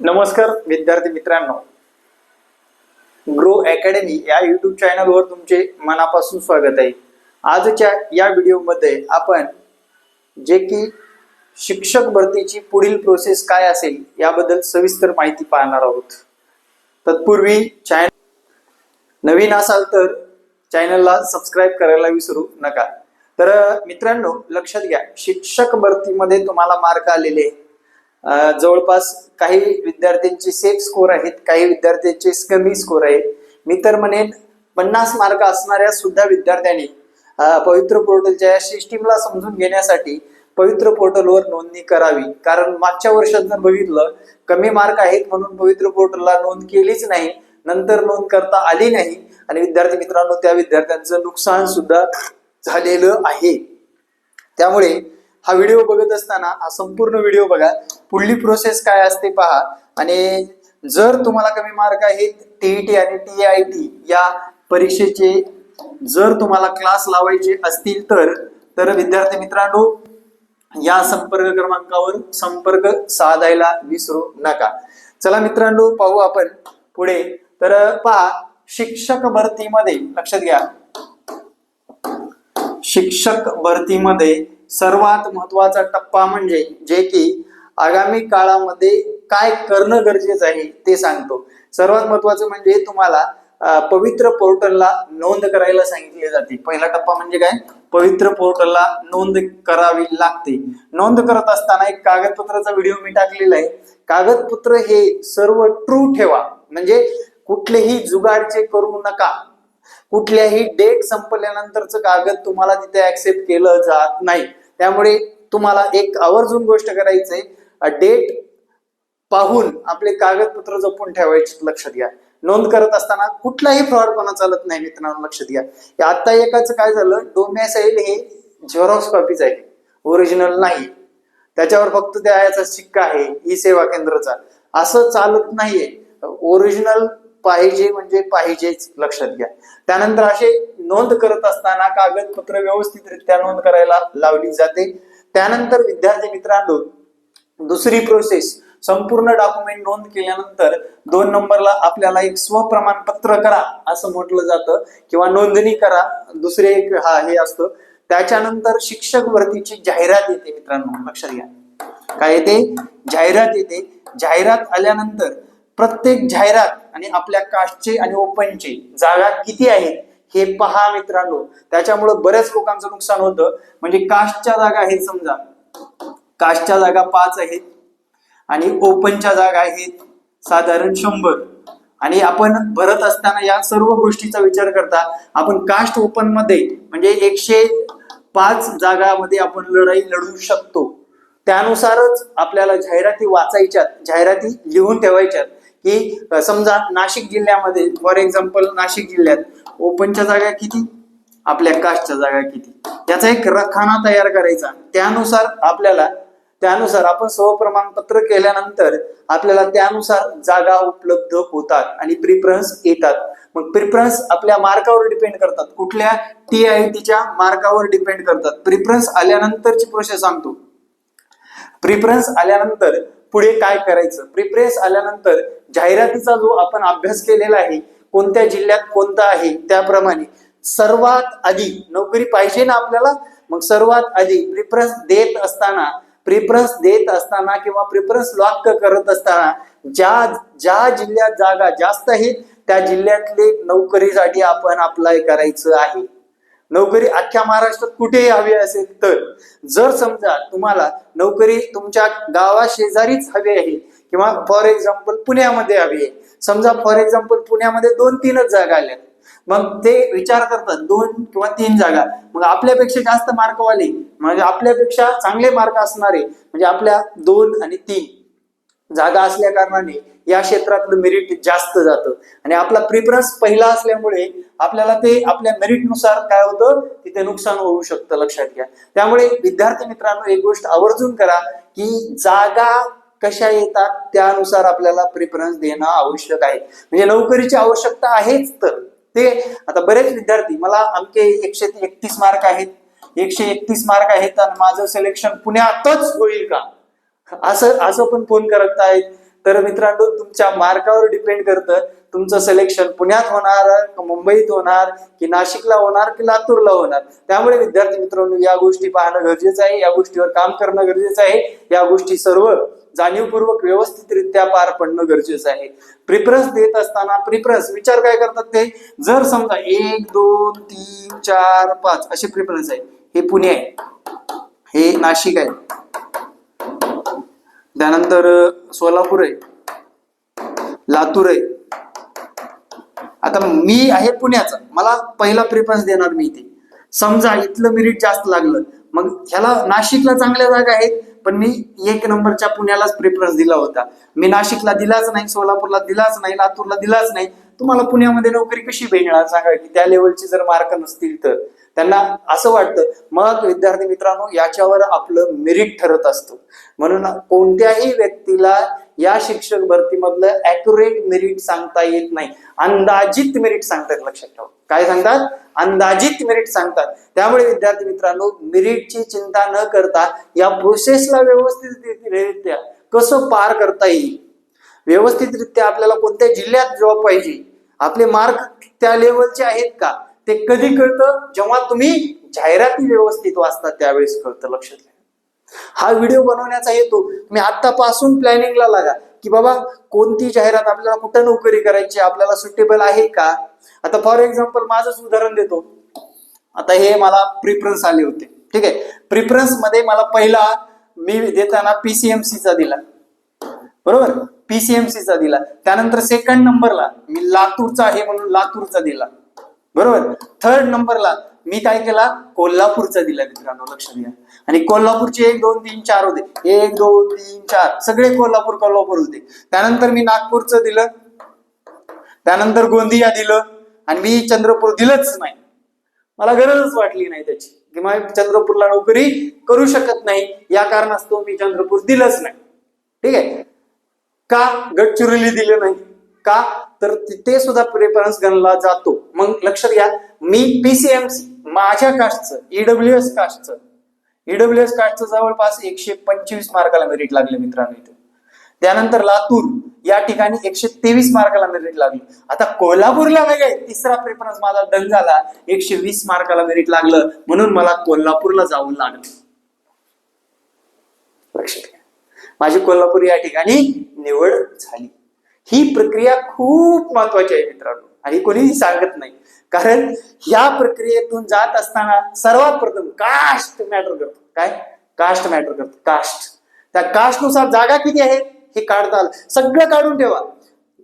नमस्कार विद्यार्थी मित्रांनो. ग्रो अकॅडमी या युट्यूब चॅनलवर तुमचे मनापासून स्वागत आहे. आजच्या या व्हिडिओमध्ये आपण जे की शिक्षक भरतीची पुढील प्रोसेस काय असेल याबद्दल सविस्तर माहिती पाहणार आहोत. तत्पूर्वी चॅनल नवीन असाल तर चॅनलला सबस्क्राईब करायला विसरू नका. तर मित्रांनो लक्षात घ्या शिक्षक भरतीमध्ये तुम्हाला मार्क आलेले जवळपास काही विद्यार्थ्यांचे सेफ स्कोर आहेत काही विद्यार्थ्यांचे कमी स्कोर आहेत. मी तर म्हणेन पन्नास मार्क असणाऱ्या सुद्धा विद्यार्थ्यांनी पवित्र पोर्टलच्या या सिस्टीमला समजून घेण्यासाठी पवित्र पोर्टलवर नोंदणी करावी. कारण मागच्या वर्षात जर बघितलं कमी मार्क आहेत म्हणून पवित्र पोर्टलला नोंद केलीच नाही नंतर नोंद करता आली नाही. आणि विद्यार्थी मित्रांनो त्या विद्यार्थ्यांचं नुकसान सुद्धा झालेलं आहे. त्यामुळे हा व्हिडिओ बघत असताना हा संपूर्ण व्हिडिओ बघा. पुढली प्रोसेस काय असते पहा. आणि जर तुम्हाला कमी मार्क आहेत टीईटी आणि टी आय टी या परीक्षेचे जर तुम्हाला क्लास लावायचे असतील तर तर विद्यार्थी मित्रांनो या संपर्क क्रमांकावर संपर्क साधायला विसरू नका. चला मित्रांनो पाहू आपण पुढे. तर पहा शिक्षक भरतीमध्ये लक्षात घ्या. शिक्षक भरतीमध्ये सर्वात महत्त्वाचा टप्पा म्हणजे जे की आगामी काळामध्ये काय करणं गरजेचं आहे ते सांगतो. सर्वात महत्वाचं म्हणजे तुम्हाला पवित्र पोर्टलला नोंद करायला सांगितले जाते. पहिला टप्पा म्हणजे काय? पवित्र पोर्टलला नोंद करावी लागते. नोंद करत असताना एक कागदपत्राचा व्हिडिओ मी टाकलेला आहे. कागदपत्र हे सर्व ट्रू ठेवा. म्हणजे कुठलेही जुगाडचे करू नका. कुठल्याही डेट संपल्यानंतरचं कागद तुम्हाला तिथे ऍक्सेप्ट केलं जात नाही. त्यामुळे तुम्हाला एक आवर्जून गोष्ट करायची आहे डेट पाहून आपले कागदपत्र जपून ठेवायचे लक्षात घ्या नोंद करत असताना कुठलाही फ्रॉडपणा चालत नाही मित्रांनो लक्षात घ्या आता एकाच काय झालं? डोमॅसाईल हे झेरॉक्स कॉपीच आहे ओरिजिनल नाही. त्याच्यावर फक्त त्या याचा शिक्का आहे ई सेवा केंद्राचा. असं चालत नाहीये. ओरिजिनल पाहिजे म्हणजे पाहिजेच लक्षात घ्या. त्यानंतर असे नोंद करत असताना कागदपत्र व्यवस्थितरित्या नोंद करायला लावली जाते. त्यानंतर विद्यार्थी मित्रांनो दुसरी प्रोसेस संपूर्ण डॉक्युमेंट नोंद केल्यानंतर दोन नंबरला आपल्याला एक स्वप्रमाणपत्र करा असं म्हटलं जातं. किंवा नोंदणी करा दुसरे एक हा हे असतं. त्याच्यानंतर शिक्षक भरतीची जाहिरात येते मित्रांनो लक्षात घ्या. काय येते? जाहिरात येते. जाहिरात आल्यानंतर प्रत्येक जाहिरात आणि आपल्या कास्टचे आणि ओपनचे जागा किती आहेत हे पहा मित्रांनो. त्याच्यामुळे बऱ्याच लोकांचं नुकसान होतं. म्हणजे कास्टच्या जागा आहेत समजा. कास्टच्या जागा पाच आहेत. आणि ओपनच्या जागा आहेत साधारण शंभर. आणि आपण भरत असताना या सर्व गोष्टीचा विचार करता आपण कास्ट ओपनमध्ये म्हणजे एकशे पाच जागामध्ये आपण लढाई लढू शकतो. त्यानुसारच आपल्याला जाहिराती वाचायच्यात जाहिराती लिहून ठेवायच्यात. की समजा नाशिक जिल्ह्यामध्ये फॉर एक्झाम्पल नाशिक जिल्ह्यात ओपनच्या जागा किती? आपल्या कास्टच्या जागा किती? त्याचा एक रखाना तयार करायचा. त्यानुसार आपल्याला त्यानुसार आपण सहप्रमाणपत्र केल्यानंतर आपल्याला त्यानुसार जागा उपलब्ध होतात आणि प्रिफरन्स येतात. मग प्रिफरन्स आपल्या मार्कावर डिपेंड करतात. कुठल्या टी आय टीच्या मार्कावर डिपेंड करतात. प्रिफरन्स आल्यानंतरची प्रोसेस सांगतो. प्रिफरन्स आल्यानंतर पुढे काय करायचं? प्रिफरन्स आल्यानंतर जाहिरातीचा जो आपण अभ्यास केलेला आहे कोणत्या जिल्ह्यात कोणता आहे त्याप्रमाणे सर्वात आधी नोकरी पाहिजे ना आपल्याला? मग सर्वात आधी प्रिफरन्स देत असताना प्रिफरन्स देत असताना किंवा प्रिफरन्स लॉक करत असताना ज्या ज्या जिल्ह्यात जागा जास्त आहेत त्या जिल्ह्यातले नोकरीसाठी आपण अप्लाय करायचं आहे. नोकरी अख्ख्या महाराष्ट्रात कुठेही हवी असेल तर. जर समजा तुम्हाला नोकरी तुमच्या गावा शेजारीच हवी आहे किंवा फॉर एक्झाम्पल पुण्यामध्ये हवी आहे. समजा फॉर एक्झाम्पल पुण्यामध्ये दोन तीनच जागा आल्या मग ते विचार करतात दोन किंवा तीन जागा. मग आपल्यापेक्षा जास्त मार्कवाले म्हणजे आपल्यापेक्षा चांगले मार्क असणारे म्हणजे आपल्या दोन आणि तीन जागा असल्या कारणाने या क्षेत्रातलं मेरिट जास्त जातं. आणि आपला प्रिफरन्स पहिला असल्यामुळे आपल्याला ते आपल्या मेरिटनुसार काय होतं? तिथे नुकसान होऊ शकतं लक्षात घ्या. त्यामुळे विद्यार्थी मित्रांनो एक गोष्ट आवर्जून करा की जागा कशा येतात त्यानुसार आपल्याला प्रिफरन्स देणं आवश्यक आहे. म्हणजे नोकरीची आवश्यकता आहेच तर. ते आता बरेच विद्यार्थी मला अमके एकशे एकतीस मार्क आहेत. एकशे एकतीस मार्क आहेत आणि माझं सिलेक्शन पुण्यातच होईल का? असं असं पण फोन करत आहेत. तर मित्रांनो तुमच्या मार्कावर डिपेंड करतं. तुमचं सिलेक्शन पुण्यात होणार मुंबईत होणार की नाशिकला होणार की लातूरला होणार. त्यामुळे विद्यार्थी मित्रांनो या गोष्टी पाहणं गरजेचं आहे. या गोष्टीवर काम करणं गरजेचं आहे. या गोष्टी सर्व जाणीवपूर्वक व्यवस्थितरित्या पार पडणं गरजेचं आहे. प्रिफरन्स देत असताना प्रिफरन्स विचार काय करतात ते? जर समजा एक दोन तीन चार पाच असे प्रिफरन्स आहे हे पुणे आहे. हे नाशिक आहे. त्यानंतर सोलापूर आहे लातूर. आहे आता मी आहे पुण्याचा. मला पहिला प्रेफरन्स देणार मी इथे. समजा इथलं मिरिट जास्त लागलं मग ह्याला नाशिकला चांगल्या जागा आहेत पण मी एक नंबरच्या पुण्यालाच प्रेफरन्स दिला होता. मी नाशिकला दिलाच नाही सोलापूरला दिलाच नाही लातूरला दिलाच नाही. तुम्हाला पुण्यामध्ये नोकरी कशी भेटणार? सांगा की त्या लेवलचे जर मार्क नसतील तर. त्यांना असं वाटतं मग विद्यार्थी मित्रांनो याच्यावर आपलं मेरिट ठरत असतं. म्हणून कोणत्याही व्यक्तीला या शिक्षक भरतीमधलं ऍक्युरेट मेरिट सांगता येत नाही. अंदाजित मेरिट सांगतात लक्षात ठेवा. काय सांगतात? अंदाजित मेरिट सांगतात. त्यामुळे विद्यार्थी मित्रांनो मेरिटची चिंता न करता या प्रोसेसला व्यवस्थितरित्या कसं पार करता येईल? व्यवस्थितरित्या आपल्याला कोणत्या जिल्ह्यात जॉब पाहिजे? आपले मार्क त्या लेवलचे आहेत का? ते कधी कळतं? जेव्हा तुम्ही जाहिराती व्यवस्थित वाचता त्यावेळेस कळतं लक्षात घ्या. हा व्हिडिओ बनवण्याचा हेतू तुम्ही आतापासून प्लॅनिंगला लागा की बाबा कोणती जाहिरात आपल्याला कुठं नोकरी करायची आपल्याला सुटेबल आहे का? आता फॉर एक्झाम्पल माझंच उदाहरण देतो. आता हे मला प्रिफरन्स आले होते. ठीक आहे? प्रिफरन्समध्ये मला पहिला मी देताना पीसीएमसी चा दिला. बरोबर? पीसीएमसी चा दिला. त्यानंतर सेकंड नंबरला मी लातूरचा आहे म्हणून लातूरचा दिला. बरोबर? थर्ड नंबरला मी काय केला? कोल्हापूरचा दिला मित्रांनो लक्ष द्या. आणि कोल्हापूरचे एक दोन तीन चार होते. एक दोन तीन चार. सगळे कोल्हापूर कोल्हापूर होते. त्यानंतर मी नागपूरचं दिलं. त्यानंतर गोंदिया दिलं. आणि मी चंद्रपूर दिलंच नाही. मला गरजच वाटली नाही त्याची. की मी चंद्रपूरला नोकरी करू शकत नाही. या कारणास्तव मी चंद्रपूर दिलंच नाही. ठीक आहे? का गडचिरोली दिलं नाही? का? तर तिथे सुद्धा प्रेफरन्स गणला जातो. मग लक्षात घ्या मी पीसीएमसी माझ्या कास्टचं ईडब्ल्यू एस कास्टचं ईडब्ल्यू एस कास्टचं जवळपास एकशे पंचवीस मार्काला मेरिट लागले मित्रांनो इथे. त्यानंतर लातूर या ठिकाणी एकशे तेवीस मार्काला मेरिट लागली. आता कोल्हापूरला वेगळे तिसरा प्रेफरन्स माझा डन झाला एकशे वीस मार्काला मेरिट लागलं म्हणून मला कोल्हापूरला जाऊन लागलं. लक्षात घ्या. माझी कोल्हापूर या ठिकाणी निवड झाली. ही प्रक्रिया खूप महत्वाची आहे मित्रांनो. आणि कोणीही सांगत नाही. कारण या प्रक्रियेतून जात असताना सर्वात प्रथम कास्ट मॅटर करतो. काय? कास्ट मॅटर करतो. कास्ट. त्या कास्टनुसार जागा किती आहेत हे काढता आलं. सगळं काढून ठेवा.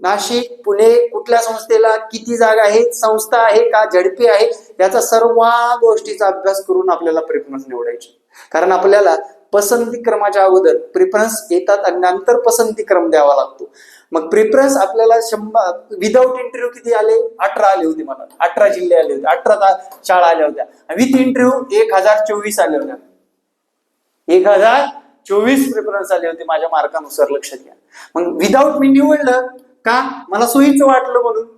नाशिक पुणे कुठल्या संस्थेला किती जागा आहे संस्था आहे का? झडपी आहे? याचा सर्व गोष्टीचा अभ्यास करून आपल्याला प्रेफरन्स निवडायचे. कारण आपल्याला पसंती क्रमाच्या अगोदर प्रिफरन्स येतात आणि नंतर पसंती क्रम द्यावा लागतो. मग प्रिफरन्स आपल्याला शंभर विदाऊट इंटरव्ह्यू किती आले? अठरा आले होते मला. अठरा जिल्हे आले होते अठरा शाळा आल्या होत्या. विथ इंटरव्ह्यू एक हजार चोवीस आल्या होत्या. एक हजार चोवीस प्रिफरन्स आले होते माझ्या मार्कानुसार लक्षात घ्या. मग विदाऊट मी निवडलं का? मला सोयीचं वाटलं म्हणून.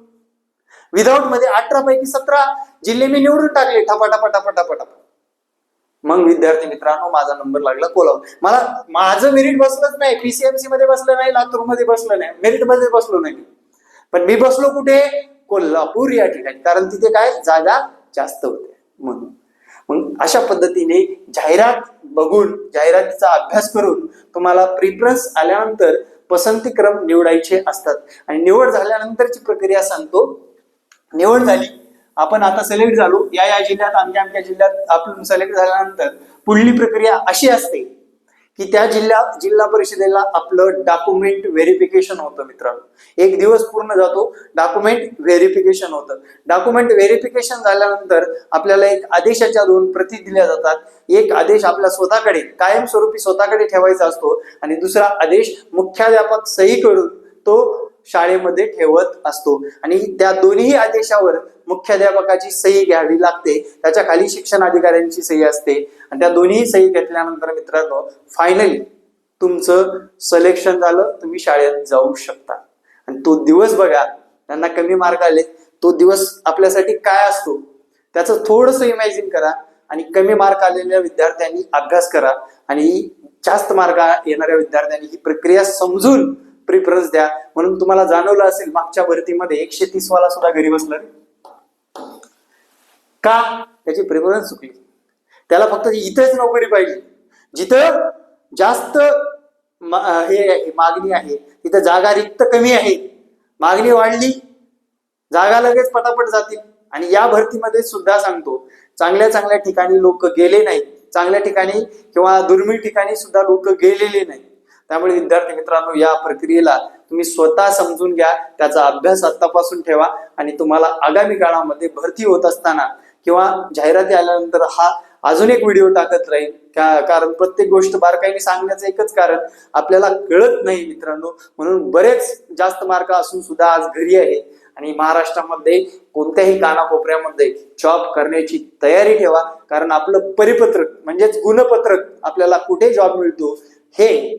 विदाऊटमध्ये अठरा पैकी सतरा जिल्हे मी निवडून टाकले. ठपा ठपा ठपा मग विद्यार्थी मित्रांनो माझा नंबर लागला कोल्हापूर मला माझं मेरिट बसलंच नाही. पीसीएमसी मध्ये बसलं नाही लातूरमध्ये बसलं नाही. मेरिटमध्ये बसलो नाही मी. पण मी बसलो कुठे? कोल्हापूर या ठिकाणी. कारण तिथे काय? जागा जास्त होते. म्हणून. मग अशा पद्धतीने जाहिरात बघून जाहिरातीचा अभ्यास करून तुम्हाला प्रिफरन्स आल्यानंतर पसंती क्रम निवडायचे असतात. आणि निवड झाल्यानंतरची प्रक्रिया सांगतो. निवड झाली. आपण आता सिलेक्ट झालो. या या जिल्ह्यात आमच्या आमच्या जिल्ह्यात आपण सिलेक्ट झाल्यानंतर पुढली प्रक्रिया अशी असते की त्या जिल्हा जिल्हा परिषदेला आपलं डॉक्युमेंट व्हेरिफिकेशन होतं मित्रांनो. एक दिवस पूर्ण जातो डॉक्युमेंट व्हेरिफिकेशन होतं. डॉक्युमेंट व्हेरिफिकेशन झाल्यानंतर आपल्याला एक आदेशाच्या दोन प्रती दिल्या जातात. एक आदेश आपल्या स्वतःकडे कायमस्वरूपी स्वतःकडे ठेवायचा असतो आणि दुसरा आदेश मुख्याध्यापक सही करून तो शाळेमध्ये ठेवत असतो. आणि त्या दोन्ही आदेशावर मुख्याध्यापकाची सही घ्यावी लागते. त्याच्याखाली शिक्षण अधिकाऱ्यांची सही असते. आणि त्या दोन्ही सही घेतल्यानंतर मित्रांनो फायनली तुमचं सलेक्शन झालं. तुम्ही शाळेत जाऊ शकता. आणि तो दिवस बघा त्यांना कमी मार्क आले तो दिवस आपल्यासाठी काय असतो? त्याचं थोडंसं इमॅजिन करा. आणि कमी मार्क आलेल्या विद्यार्थ्यांनी अभ्यास करा. आणि जास्त मार्क येणाऱ्या विद्यार्थ्यांनी ही प्रक्रिया समजून प्रिफरन्स द्या. म्हणून तुम्हाला जाणवलं असेल मागच्या भरतीमध्ये एकशे तीस वाला सुद्धा घरी बसला रे. का? त्याची प्रिफरन्स चुकली. त्याला फक्त इथेच नोकरी पाहिजे. जिथं जास्त हे आहे, मागणी आहे तिथं जागा रिक्त कमी आहे. मागणी वाढली जागा लगेच पटापट जातील. आणि या भरतीमध्ये सुद्धा सांगतो चांगल्या चांगल्या ठिकाणी लोक गेले नाही चांगल्या ठिकाणी किंवा दुर्मिळ ठिकाणी सुद्धा लोक गेलेले नाही त्यामुळे विद्यार्थी मित्रांनो या प्रक्रियेला तुम्ही स्वतः समजून घ्या त्याचा अभ्यास आतापासून ठेवा आणि तुम्हाला आगामी काळामध्ये भरती होत असताना किंवा जाहिराती आल्यानंतर हा अजून एक व्हिडिओ टाकत राहील. का- कारण प्रत्येक गोष्ट बारकाईने सांगण्याचं एकच कारण आपल्याला कळत नाही मित्रांनो. म्हणून बरेच जास्त मार्क असून सुद्धा आज घरी आहे आणि महाराष्ट्रामध्ये कोणत्याही कानाकोपऱ्यामध्ये जॉब करण्याची तयारी ठेवा. कारण आपलं परिपत्रक म्हणजेच गुणपत्रक आपल्याला कुठे जॉब मिळतो हे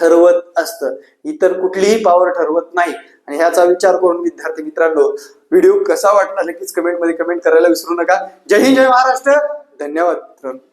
ठरवत असतं. इतर कुठलीही पॉवर ठरवत नाही. आणि ह्याचा विचार करून विद्यार्थी मित्रांनो व्हिडिओ कसा वाटला नक्कीच कमेंटमध्ये कमेंट करायला विसरू नका. जय हिंद जय महाराष्ट्र. धन्यवाद मित्रांनो.